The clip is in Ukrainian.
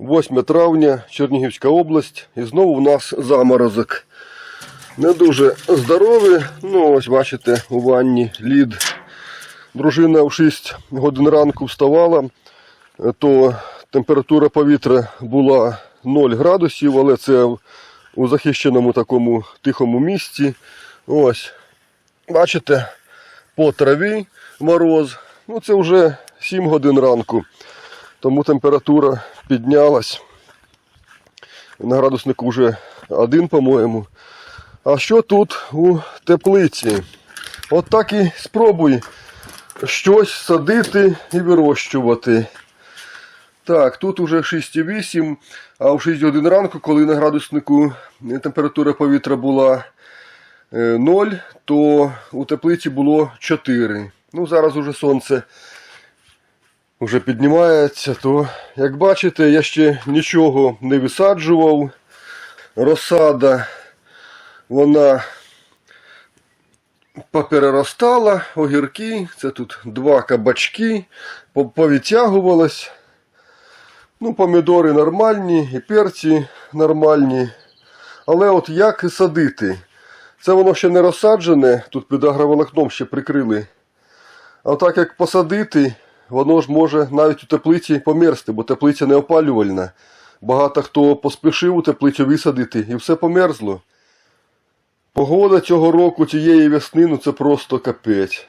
8 травня, Чернігівська область. І знову в нас заморозок. Не дуже здоровий. Ну, ось бачите, у ванні лід. Дружина в 6 годин ранку вставала, то температура повітря була 0 градусів, але це у захищеному такому тихому місці. Ось, бачите, по траві мороз. Ну, це вже 7 годин ранку, тому температура піднялась. На градуснику вже один, по-моєму. А що тут у теплиці? От так і спробуй щось садити і вирощувати. Так, тут уже 6,8, а в 6 годин ранку, коли на градуснику температура повітря була 0, то у теплиці було 4. Ну, зараз уже сонце вже піднімається, то, як бачите, я ще нічого не висаджував. Розсада, вона попереростала, огірки, це тут два кабачки, по- Ну, помідори нормальні, і перці нормальні. Але от як садити? Це воно ще не розсаджене, тут під агроволокном ще прикрили. А отак як посадити, воно ж може навіть у теплиці померзти, бо теплиця не опалювальна. Багато хто поспішив у теплицю висадити і все померзло. Погода цього року, цієї весни, ну це просто капець.